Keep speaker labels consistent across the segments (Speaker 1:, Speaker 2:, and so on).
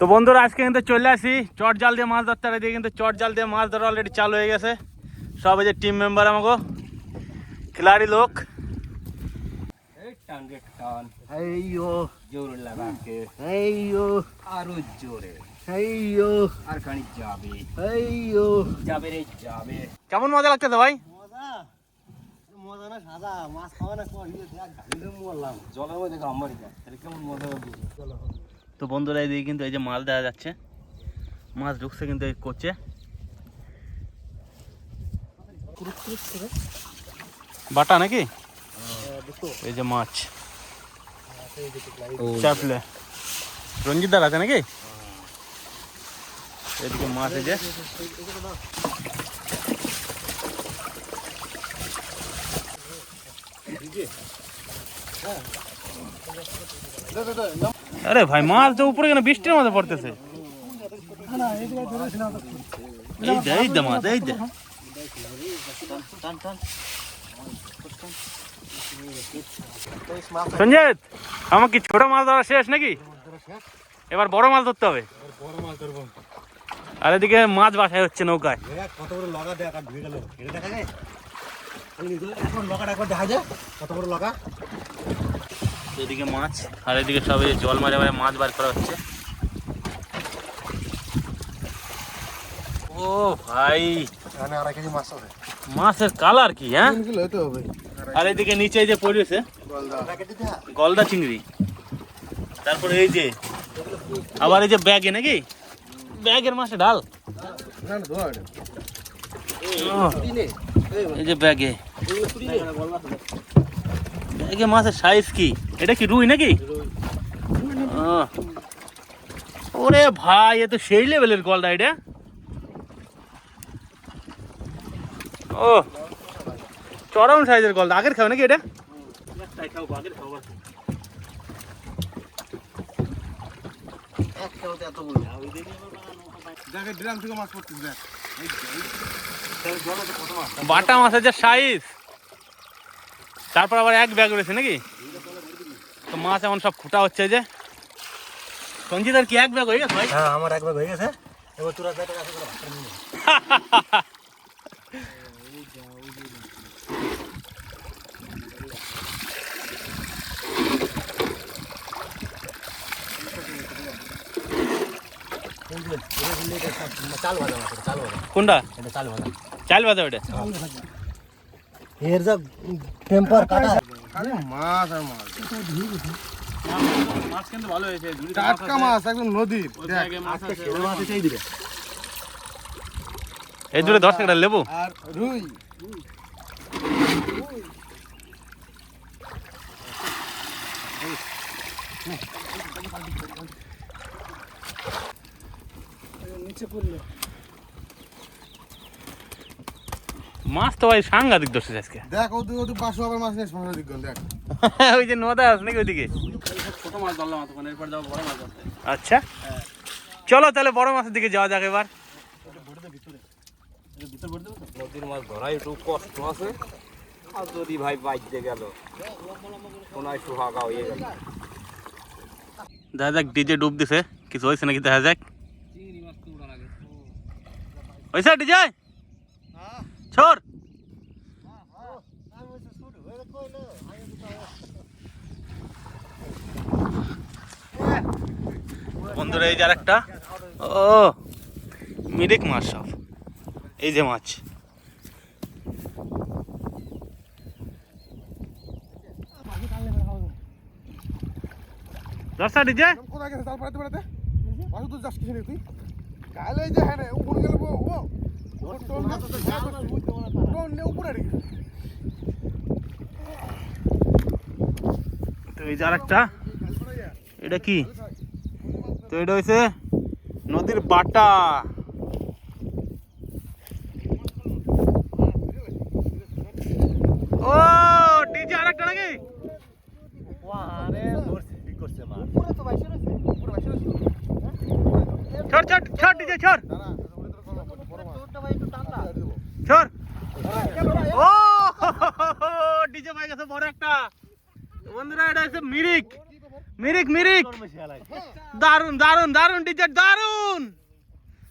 Speaker 1: তো বন্ধুরা আজকে কিন্তু চলে আসি। চট জাল দিয়ে মাছ ধরতে আর এদিকে কিন্তু চট জাল দিয়ে মাছ ধরা অলরেডি চালু হয়ে গেছে। সব এই যে টিম মেম্বার আমাকে খিলাড়ি লোক। কেমন মজা লাগছে তো ভাই?
Speaker 2: মজা? মজা না সাদা মাছ খাওয়া না কোন দেখ গাড়িতে মরলাম।
Speaker 3: জলের মধ্যে কেমন মজা হবে?
Speaker 1: তো বন্ধুরা এদিকে কিন্তু এই যে মাছ দেখা যাচ্ছে। মাছ ঢুকছে কিন্তু এই কোচে। বাটা নাকি? এই যে মাছ। চাপলে। রঞ্জিতদার আছে নাকি? এদিকে মাছ এই যে। আরে ভাই মাছ তো উপরে কেন বৃষ্টির মধ্যে পড়তেছে? এই দে এই দে মাছ এই দে। সঞ্জিত আমার কি ছোট মাছ ধরা শেষ নাকি? এবার বড় মাছ ধরতে হবে। আর এদিকে মাছ বাসায় হচ্ছে নৌকায়।
Speaker 2: কত বড় লগা দেখ আর ধুয়ে গেল। এটা দেখা যায়? এখন লগাটা একবার দেখা যায়। কত বড় লগা?
Speaker 1: এদিকে মাছ আর এদিকে সব এই জল মারে মারে মাছ বার করা হচ্ছে। ও ভাই
Speaker 2: মাছ
Speaker 1: মাছের কালার কি হ্যাঁ?
Speaker 2: তিন কিলো হতে হবে।
Speaker 1: আর এদিকে নিচে এই যে পড়েছে গলদা। চিংড়ি। তারপরে এই যে আবার এই যে ব্যাগে নাকি? ব্যাগের মাসে ডাল। এই যে ব্যাগে। ব্যাগে মাছের সাইজ কি? এটা কি রুই নাকি? ওরে ভাই, এ তো সেই লেভেলের গলদা এটা। ও, চরম সাইজের গলদা। আগের খাও নাকি এটা? বাটা মাছের যে সাইজ তারপর আবার এক ব্যাগ রয়েছে নাকি? তো মাছ এমন সব খুঁটা হচ্ছে এই যে। সঞ্জিত আর কি এক ব্যাগ হয়ে গেছে ভাই?
Speaker 2: হ্যাঁ আমার একবার হয়ে গেছে। এবার তোরা যা টাকা আছে করে ভাতটা নিয়ে নে। এই যে, এটা দিলে এটা সব চাল ভাজা মাছ, এটা চাল ভাজা।
Speaker 1: কোনটা
Speaker 2: এটা চাল ভাজা
Speaker 1: চাল বাজা ওটা
Speaker 2: এর যা টেম্পার কাটা।
Speaker 4: মাছ আর মাছ।
Speaker 1: মাছ কিন্তু ভালো হয়েছে
Speaker 4: টাটকা মাছ একদম নদীর। দেখ।
Speaker 2: আজকে ছেলে মাছ এসেই দিবে।
Speaker 1: এই দূরে দশ টাকা লেবু।
Speaker 4: আর রুই।
Speaker 1: মাছ তো ভাই সাংঘাতিক দোষ আজকে।
Speaker 4: দেখ ওদিক ওদিক পাশে আবার মাছ নেই দিক দেখ।
Speaker 1: ওই যে নদা আছে নাকি ওইদিকে?
Speaker 3: ছোট মাছ ধরলাম তখন এরপর যাব বড় মাছ ধরতে।
Speaker 1: আচ্ছা। চলো তাহলে বড় মাছের দিকে যাওয়া যাক এবার।
Speaker 3: নদীর মাছ ধরাই একটু কষ্ট আছে। আর যদি ভাই বাইতে গেল কোনায় সুহাগা হয়ে গেল।
Speaker 1: দেখা যাক ডিজে ডুব দিছে। কিছু হয়েছে নাকি দেখা যাক। হয়েছে ডিজে? ছোর বন্ধুরা, এই যে আরেকটা। ও, মিরিক মাছ সব। এই যে মাছ। দশটা
Speaker 4: কোথায় গেছে? যে হ্যাঁ
Speaker 1: তো এই যে আরেকটা, এটা কি? তো এটা হয়েছে নদীর বাটা। ও, ডিজে আরেকটা নাকি? ছড় ছড় ছড়, ডিজে, ছড়
Speaker 4: না না উপরে তোর বড় মাছ
Speaker 1: ছড় ও ডিজে পাই গেছে বড় একটা। বন্ধুরা এটা হচ্ছে মিরিক। মিরিক মিরিক। দারুণ দারুণ দারুণ ডিজে দারুণ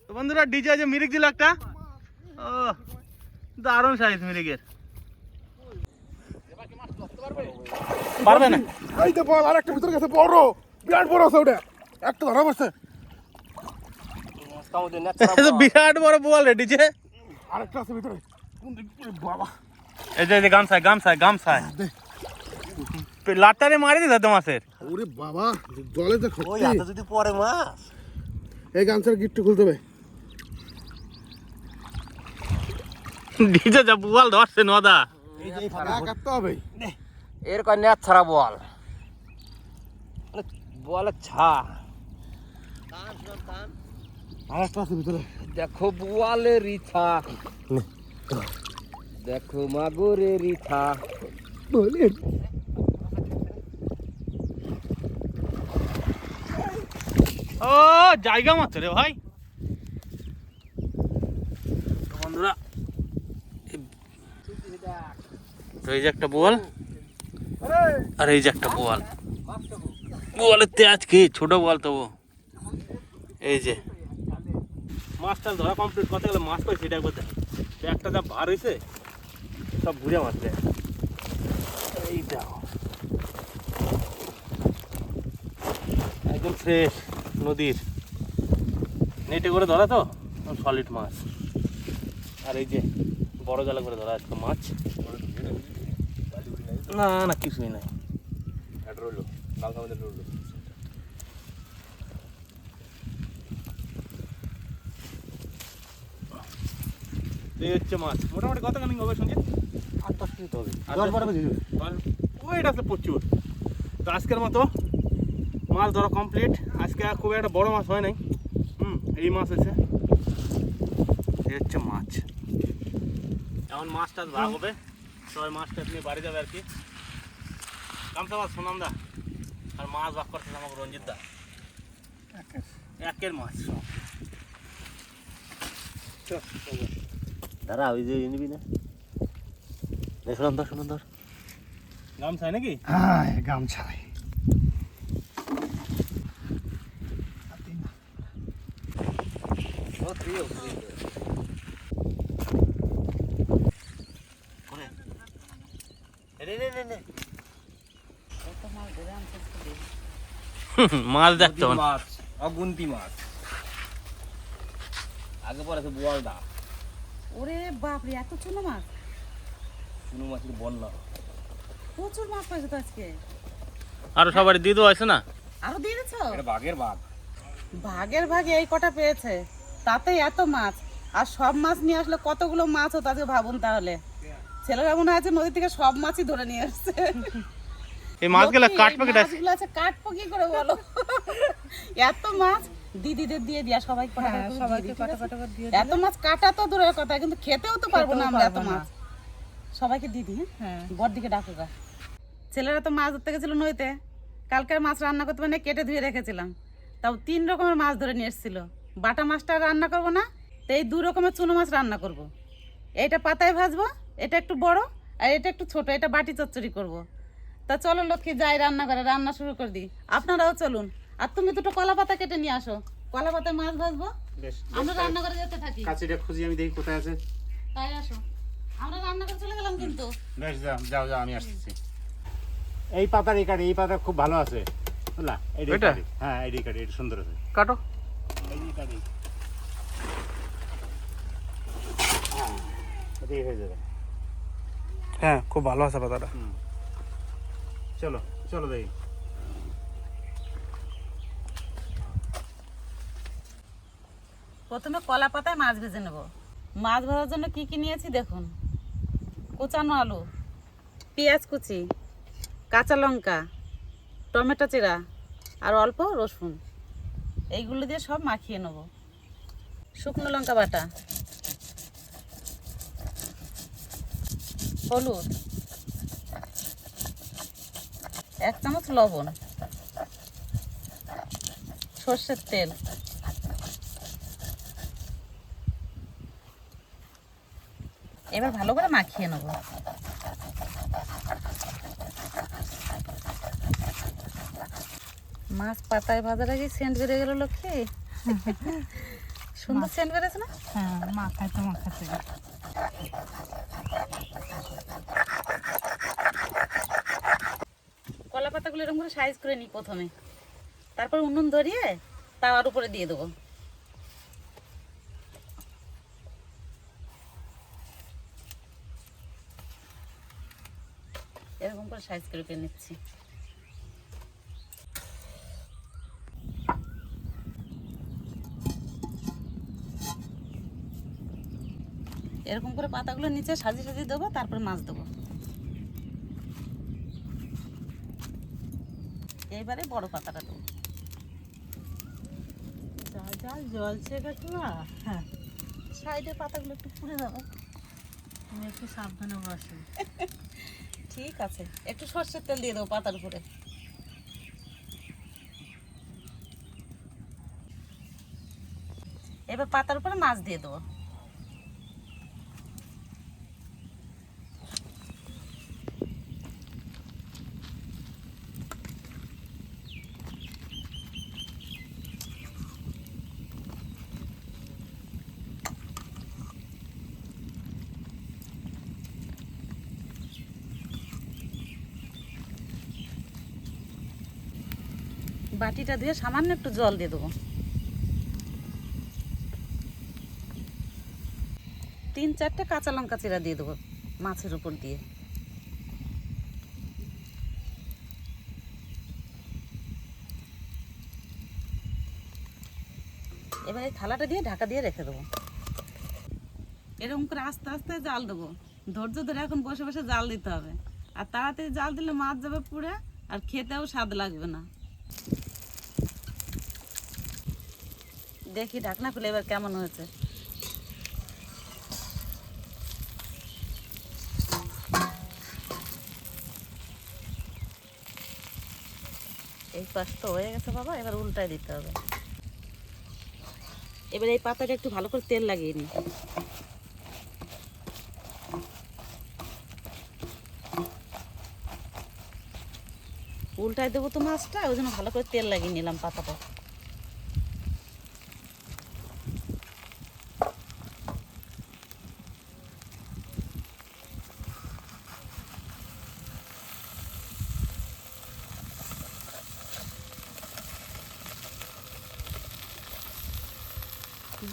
Speaker 1: তো বন্ধুরা ডিজে যে মিরিক দিল একটা ও দারুণ সাইজ মিরিকের। পারবে না?
Speaker 4: এই তো বল আরেকটা ভিতরে গেছে বড়। বিরাট বড় আছে ওটা। একটা ধরা
Speaker 1: তো বিরাট বড় বল রে ডিজে।
Speaker 4: আরেকটা আছে ভিতরে। কোন দিক বাবা।
Speaker 1: এই যে এই গামছায় গামছায় গামছায়। লাটারে মারি দিল তো মাছের
Speaker 4: ওরে বাবা জলে তো
Speaker 2: ওই হাতে যদি পরে মাছ।
Speaker 4: এই গামছার গিট্টু খুলতে হবে।
Speaker 1: ডিজে যা বল ধরছে নদা।
Speaker 2: এই যে ফাঁকা
Speaker 4: এক হবে।
Speaker 3: এর কয় ন্যাচারা বল বলে ছা
Speaker 4: আরেকটা আছে ভিতরে।
Speaker 3: দেখো বোয়ালের ইচ্ছা দেখো মাগুরের ইচ্ছা
Speaker 4: বলেন।
Speaker 1: ও জায়গা মাত্র রে ভাই। বন্ধুরা এই- তো এই যে একটা বোয়াল। আর এই যে একটা বোয়াল। বোয়ালের তেজ কি ছোট বোয়াল তবু। এই যে। মাছটা ধরা কমপ্লিট করতে গেলে মাছ পাই সেটা একবার দেখো একটা যা বার হয়েছে সব ঘুরে মারছে এই দেখো। একদম ফ্রেশ নদীর। নেটে করে ধরা তো? সলিড মাছ। আর এই যে বড় জালে করে ধরা আজকে মাছ। না না, কিছুই নাই।
Speaker 3: রইল কালকে আমাদের
Speaker 1: এই হচ্ছে মাছ। মোটামুটি কত কানি হবে
Speaker 2: হবে।
Speaker 1: আচ্ছা।
Speaker 2: দশ বারো যাবে
Speaker 1: ওইটা তো প্রচুর। তো আজকের মতো মাছ ধরা কমপ্লিট আজকে খুব একটা বড় মাছ হয় নাই। হুম এই মাছ আছে এই হচ্ছে মাছ। এখন মাছটা ভাগ হবে। সবাই মাছটা নিয়ে বাড়ি যাবে আর কি। কামসা মাছ সোনাম দা আর মাছ ভাগ করছে আমাকে রঞ্জিত দা। একের। মাছ।
Speaker 2: দাঁড়া ওই যে নিবি না। শুনুন ধর শুনুন ধর।
Speaker 1: গামছাই নাকি?
Speaker 4: হ্যাঁ
Speaker 2: রে
Speaker 1: মাছ দেখতে
Speaker 3: মাছ। অগুন্তি মাছ। আগে পরে আছে বোয়ালদা।
Speaker 5: ওরে বাপরে এত ছোট মাছ?
Speaker 3: কোনো মাছের বন্যা
Speaker 5: প্রচুর মাছ পাইছো তো আজকে।
Speaker 1: আরও সবার দিয়ে দেওয়া আছে না?
Speaker 5: আরও দিয়ে
Speaker 3: এটা বাঘের বাঘ।
Speaker 5: ভাগের ভাগে এই কটা পেয়েছে। তাতে এত মাছ। আর সব মাছ নিয়ে আসলে কতগুলো মাছ হতো আজকে ভাবুন তাহলে। ছেলেরা মনে আছে নদী থেকে সব মাছই ধরে নিয়ে আসছে।
Speaker 1: এই মাছগুলো আছে।
Speaker 5: মাছগুলো আছে কাটবো কি করে বলো? এত মাছ দিদিদের দিয়ে দিয়া সবাই সবাইকে এত মাছ কাটা তো দূরের কথা কিন্তু খেতেও তো পারব না আমরা এত মাছ। সবাইকে দিদি হ্যাঁ? বর দিকে ডাকো গা ছেলেরা তো মাছ ধরতে গেছিল নইতে কালকের মাছ রান্না করতে মানে কেটে ধুয়ে রেখেছিলাম। তাও তিন রকমের মাছ ধরে নিয়ে এসেছিল। বাটা মাছটা রান্না করব না তো এই দু রকমের চুনো মাছ রান্না করব। এটা পাতায় ভাজবো এটা একটু বড় আর এটা একটু ছোট এটা বাটি চচ্চড়ি করব। তা চলো লক্ষ্মী যাই রান্না করে রান্না শুরু করে দিই। আপনারাও চলুন। আর তুমি দুটো কলা পাতা কেটে নিয়ে আসো। কলা পাতায় মাছ ভাজবো? আমরা রান্না করে যেতে থাকি।
Speaker 2: কাছিটা খুঁজি আমি দেখি কোথায় আছে।
Speaker 5: তাই আসো। আমরা রান্না করে চলে গেলাম কিন্তু।
Speaker 2: বেশ যাও যাও যাও আমি আসছি। এই পাতার এই কাঠি এই পাতা খুব ভালো আছে। বুঝলা?
Speaker 1: এটা?
Speaker 2: হ্যাঁ এইটাই কাঠি এটা সুন্দর আছে।
Speaker 1: কাটো।
Speaker 2: এই কাঠি। এটাই হয়ে যাবে।
Speaker 1: হ্যাঁ খুব ভালো আছে পাতাটা।
Speaker 2: চলো চলো দেখি।
Speaker 5: প্রথমে কলা পাতায় মাছ ভেজে নেব। মাছ ভাজার জন্য কি কি নিয়েছি দেখুন। কুচানো আলু, পেঁয়াজ কুচি, কাঁচা লঙ্কা, টমেটো চিরা আর অল্প রসুন। এইগুলো দিয়ে সব মাখিয়ে নেব। শুকনো লঙ্কা বাটা, হলুদ, এক চামচ লবণ, সর্ষের তেল। এবার ভালো করে মাখিয়ে নেব। মাছ পাতায় ভাজার আগে সেন্ট বেড়ে গেল লক্ষ্মী? সুন্দর সেন্ট বেড়েছে না?
Speaker 6: হ্যাঁ মাখাতে মাখাতে
Speaker 5: কলা পাতাগুলো এরকম করে সাইজ করে নিই প্রথমে। তারপর উনুন ধরিয়ে তাওয়ার উপরে দিয়ে দেবো। করে সাইজ করে করে নিচ্ছি। এরকম করে পাতাগুলো নিচে সাজিয়ে সাজিয়ে দেবো তারপরে মাছ দেবো। এইবারে বড় পাতাটা দেবো।
Speaker 6: যা জলছে কাকিমা হ্যাঁ।
Speaker 5: সাইডের পাতাগুলো একটু পুড়ে যাবে।
Speaker 6: তুমি একটু সাবধানে বসো।
Speaker 5: ঠিক আছে। একটু সর্ষের তেল দিয়ে দেবো পাতার উপরে। এবার পাতার উপরে মাছ দিয়ে দেবো। বাটিটা দিয়ে সামান্য একটু জল দিয়ে দেবো। তিন চারটে কাঁচা লঙ্কা চিরা দিয়ে দেবো মাছের উপর দিয়ে। এবার এই থালাটা দিয়ে ঢাকা দিয়ে রেখে দেবো। এরকম করে আস্তে আস্তে জাল দেবো। ধৈর্য ধরে এখন বসে বসে জাল দিতে হবে। আর তাড়াতাড়ি জাল দিলে মাছ যাবে পুড়ে, আর খেতেও স্বাদ লাগবে না। দেখি ঢাকনা খুলে এবার কেমন হয়েছে। এই পাশটা হয়ে গেছে বাবা, এবার উল্টায় দিতে হবে। এবার এই পাতাটা একটু ভালো করে তেল লাগিয়ে নিই। উল্টায় দেবো তো মাছটা, ওই জন্য ভালো করে তেল লাগিয়ে নিলাম পাতাটা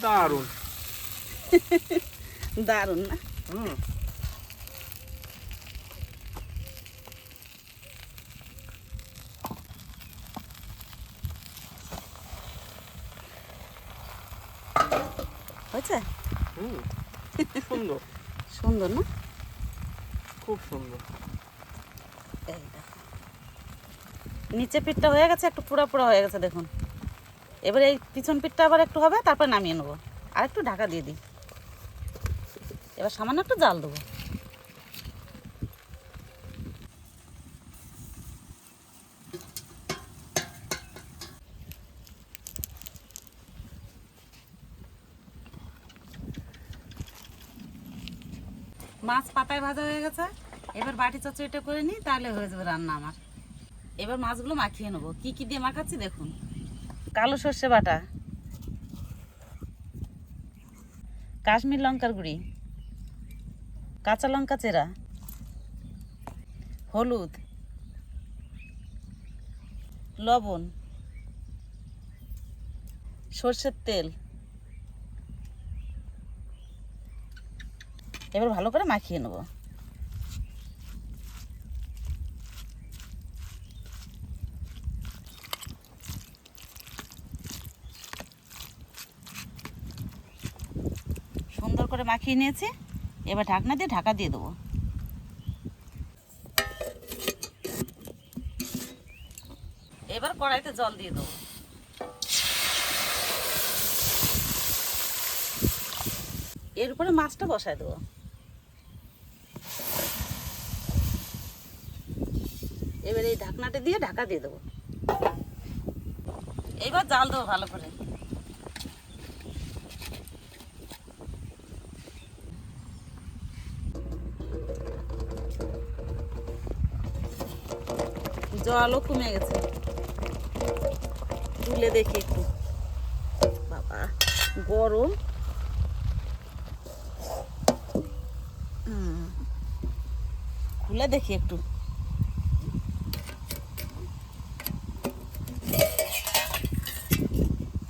Speaker 3: দারুণ
Speaker 5: দারুণ না?
Speaker 3: হুম।
Speaker 5: হয়েছে?
Speaker 3: হুম সুন্দর।
Speaker 5: সুন্দর না?
Speaker 3: খুব সুন্দর।
Speaker 5: এই দেখো। নিচে পিঠটা হয়ে গেছে একটু পুরা পুরা হয়ে গেছে দেখুন। এবার এই পিছন পিঠটা আবার একটু হবে তারপর নামিয়ে নেব। আর একটু ঢাকা দিয়ে দিই। এবার সামান্য একটু জাল দেবো। মাছ পাতায় ভাজা হয়ে গেছে। এবার বাটি চচ্চড়িটা করে নিই, তাহলে হয়ে যাবে রান্না আমার। এবার মাছগুলো মাখিয়ে নেব। কি কি দিয়ে মাখাচ্ছি দেখুন। কালো সর্ষে বাটা, কাশ্মীর লঙ্কার গুঁড়ি। কাঁচা লঙ্কা চেরা, হলুদ, লবণ, সর্ষের তেল। এবার ভালো করে মাখিয়ে নেব। সুন্দর করে মাখিয়ে নিয়েছি। এবার ঢাকনা দিয়ে ঢাকা দিয়ে দেবো। এবার কড়াইতে জল দিয়ে দেবো। এর উপরে মাছটা বসায় দেবো। এবার এই ঢাকনাটা দিয়ে ঢাকা দিয়ে দেবো। এইবার জাল দেবো ভালো করে। জলও কমে গেছে। তুলে দেখি একটু। বাবা গরম। খুলে দেখি একটু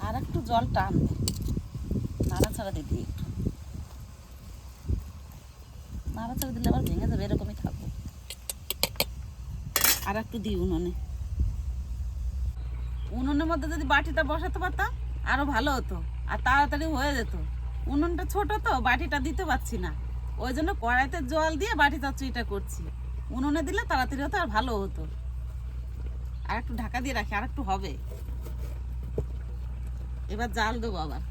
Speaker 5: আর একটু জল টানবে নাড়াচাড়া দিবি একটু নাড়াচাড়া দিলে আবার ভেঙে যাবে এরকমই থাকব আর একটু দিই উনুনে। উনুনের মধ্যে যদি বাটিটা বসাতে পারতাম, আরও ভালো হতো, আর তাড়াতাড়ি হয়ে যেত। উনুনটা ছোট তো, বাটিটা দিতে পারছি না। ওই জন্য কড়াইতে জল দিয়ে বাটি চচ্চড়িটা করছি। উনুনে দিলে তাড়াতাড়ি হতো আর ভালো হতো। আর একটু ঢাকা দিয়ে রাখি, আর একটু হবে। এবার জাল দেবো আবার।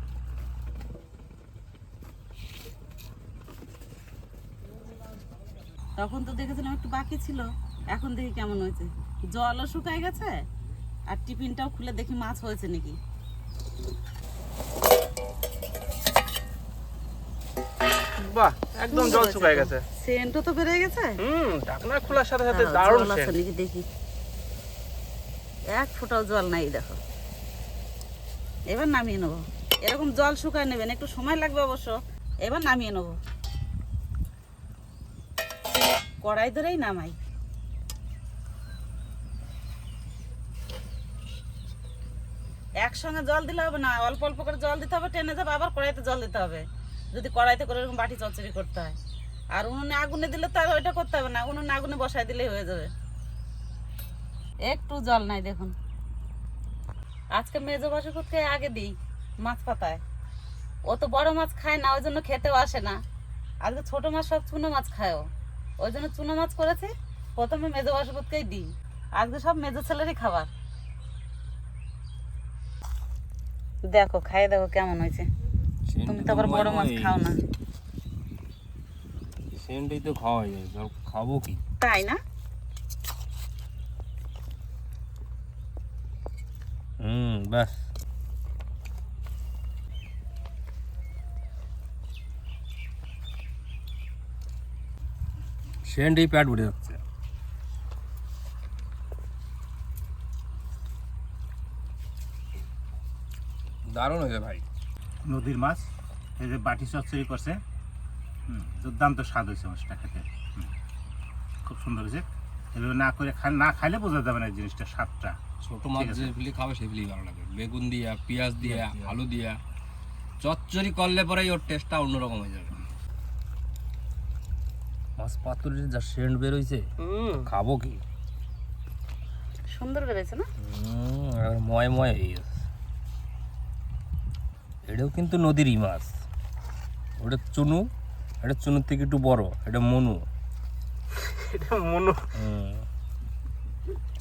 Speaker 5: তখন তো দেখেছিলাম একটু বাকি ছিল। এখন দেখি কেমন হয়েছে। জলও শুকায় গেছে আর টিফিনটাও খুলে দেখি মাছ হয়েছে নাকি।
Speaker 1: বাহ একদম জল শুকায় গেছে।
Speaker 5: সেন্টও তো বেড়ে গেছে?
Speaker 1: হুম ঢাকনা খোলার সাথে সাথে
Speaker 5: হ্যাঁ,
Speaker 1: দারুণ সেন্ট।
Speaker 5: নাকি দেখি। এক ফোঁটাও জল নাই দেখো। এবার নামিয়ে নেব। এরকম জল শুকায় নেবেন একটু সময় লাগবে অবশ্য। এবার নামিয়ে নেব। কড়াই ধরেই নামাই। একসঙ্গে জল দিলে হবে না, অল্প অল্প করে জল দিতে হবে, টেনে যাবে, আবার কড়াইতে জল দিতে হবে। যদি কড়াইতে করে এরকম বাটি চচ্চড়ি করতে হয়। আর উনুনে আগুনে দিলে তো আর ওইটা করতে হবে না, উনুনে আগুনে বসাই দিলেই হয়ে যাবে। একটু জল নাই দেখুন। আজকে মেজো করতে আগে দিই মাছ পাতায়। ও তো বড় মাছ খায় না, ওই জন্য খেতেও আসে না। আজকে ছোট মাছ, সব চুনো মাছ খায়ও। ওই জন্য চুনো মাছ করেছি, প্রথমে মেজো বাসপতকেই দিই। আজকে সব মেজো ছেলেরই খাবার। দেখো খাই দেখো কেমন হয়েছে। তুমি তো আবার বড় মাছ খাও না।
Speaker 3: সেন্টই তো খাওয়া যায় সব খাব কি?
Speaker 5: তাই না?
Speaker 3: হুম ব্যাস। সেন্টই প্যাট উঠে যাচ্ছে। দারুণ হয়েছে ভাই।
Speaker 2: নদীর মাছ এই যে বাটি চচ্চড়ি করছে দুর্দান্ত স্বাদ হয়েছে মাছটা খেতে খুব সুন্দর হয়েছে। এভাবে না করে না খাইলে বোঝা যাবে না এই জিনিসটা স্বাদটা।
Speaker 3: ছোট মাছ যে ফিলি খাবে সে ফিলি ভালো লাগে। বেগুন দিয়া পেঁয়াজ দিয়া আলু দিয়া চচ্চড়ি করলে পরেই ওর টেস্টটা অন্যরকম হয়ে যাবে। মাছ পাতুরির যা সেন্ট বেরোইছে খাব কি?
Speaker 5: সুন্দর বেড়েছে না?
Speaker 3: আর ময় ময় হয়ে গেছে। এটাও কিন্তু নদীরই মাছ ওটা চুনু এটা চুনুর থেকে একটু বড় এটা মনু।
Speaker 1: এটা মনে।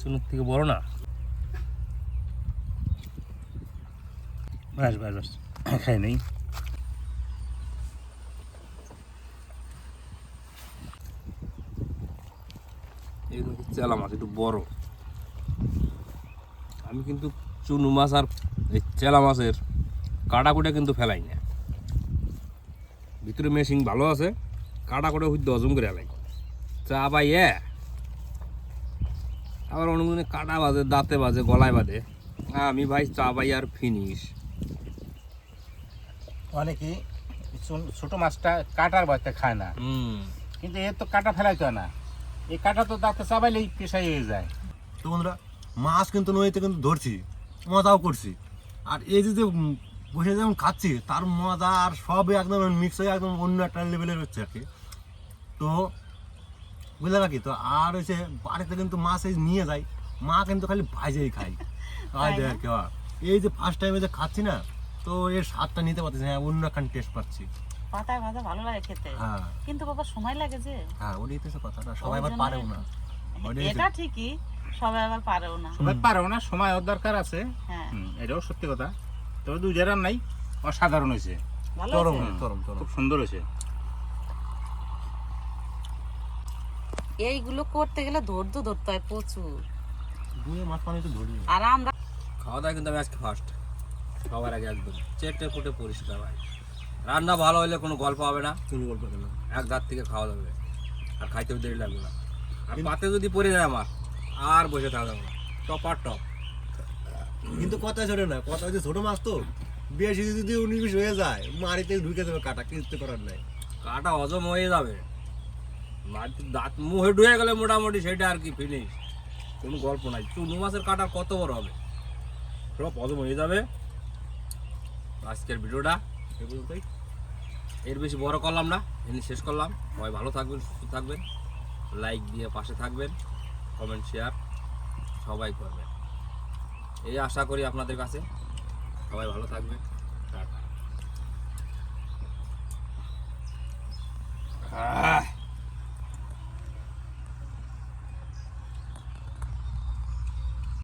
Speaker 3: চুনুর থেকে বড় না?
Speaker 2: বাস বাস বাস। খাই নেই।
Speaker 3: চেলা মাছ একটু বড়। আমি কিন্তু চুনু মাছ আর এই চেলা মাছের কাটা কুটে কিন্তু ফেলাই না। ভিতরে মেশিন ভালো আছে কাটা কুটে হইতে হজম করে ফেলাই। চা পাই এ আবার অনেক দিনে কাটা বাজে দাঁতে বাজে গলায় বাজে। আমি ভাই চা পাই আর ফিনিশ।
Speaker 2: অনেকেই চুন- ছোট মাছটা কাটার বাড়িতে খায় না।
Speaker 3: হুম।
Speaker 2: কিন্তু এর তো কাটা ফেলাইতে না। এই কাটা তো দাঁতে চাবাইলেই পেশাই হয়ে যায়।
Speaker 7: তো বন্ধুরা মাছ কিন্তু নদীতে কিন্তু ধরছি মজাও করছি। আর এই যে বসে যেমন খাচ্ছি তার মজা আর সব একদম মিক্স হয়ে একদম অন্য একটা লেভেলের হচ্ছে আর কি। তো বুঝলে নাকি তো আর হচ্ছে বাড়িতে কিন্তু মাছ এই নিয়ে যাই মা কিন্তু খালি ভাজেই খাই আর কি হ্যাঁ। এই যে ফার্স্ট টাইমে যে খাচ্ছি না তো এর স্বাদটা নিতে পারতেছি হ্যাঁ অন্য একখান টেস্ট পাচ্ছি।
Speaker 5: পাতায় ভাজা ভালো লাগে খেতে।
Speaker 7: হ্যাঁ।
Speaker 5: কিন্তু বাবা সময় লাগে যে।
Speaker 7: হ্যাঁ ওটাই তো কথাটা সবাই আবার পারেও না।
Speaker 5: এটা ঠিকই সবাই আবার পারেও না।
Speaker 2: সবাই পারেও না সময় ওর দরকার আছে।
Speaker 5: হ্যাঁ।
Speaker 2: এটাও সত্যি কথা। তবে দুই জায়গার নাই অসাধারণ হয়েছে। খুব সুন্দর হয়েছে।
Speaker 5: এইগুলো করতে গেলে ধৈর্য ধরতে হয় প্রচুর।
Speaker 7: দুয়ে মাছ পানি তো ধরি।
Speaker 5: আর আমরা
Speaker 3: খাওয়া দাওয়া কিন্তু আমি আজকে ফার্স্ট আগে একদম। চেটে ফুটে পরিষ্কার ভাই রান্না ভালো হলে কোনো গল্প হবে না।
Speaker 7: তুমি গল্প কেন
Speaker 3: এক ধার থেকে খাওয়া যাবে আর খাইতেও দেরি লাগবে না। আর পাতে যদি পড়ে যায় আমার আর বসে থাকা যাবে না। টপ আর টপ।
Speaker 7: কিন্তু কথা ছোট না, কথা হচ্ছে ছোট মাছ তো। বেশি যদি উনিশ হয়ে যায় মারিতে ঢুকে যাবে কাটা কিছু করার নাই।
Speaker 3: কাটা হজম হয়ে যাবে। দাঁত মুখে ঢুয়ে গেলে মোটামুটি সেটা আর কি ফিনিশ কোনো গল্প নাই। চুনো মাছের কাটা কত বড় হবে? সব হজম হয়ে যাবে। আজকের ভিডিওটা এর বেশি বড় করলাম না, এনে শেষ করলাম। সবাই ভালো থাকবেন, সুস্থ থাকবেন। লাইক দিয়ে পাশে থাকবেন। কমেন্ট শেয়ার সবাই করবেন। এই আশা করি আপনাদের কাছে। সবাই ভালো থাকবে টাটা।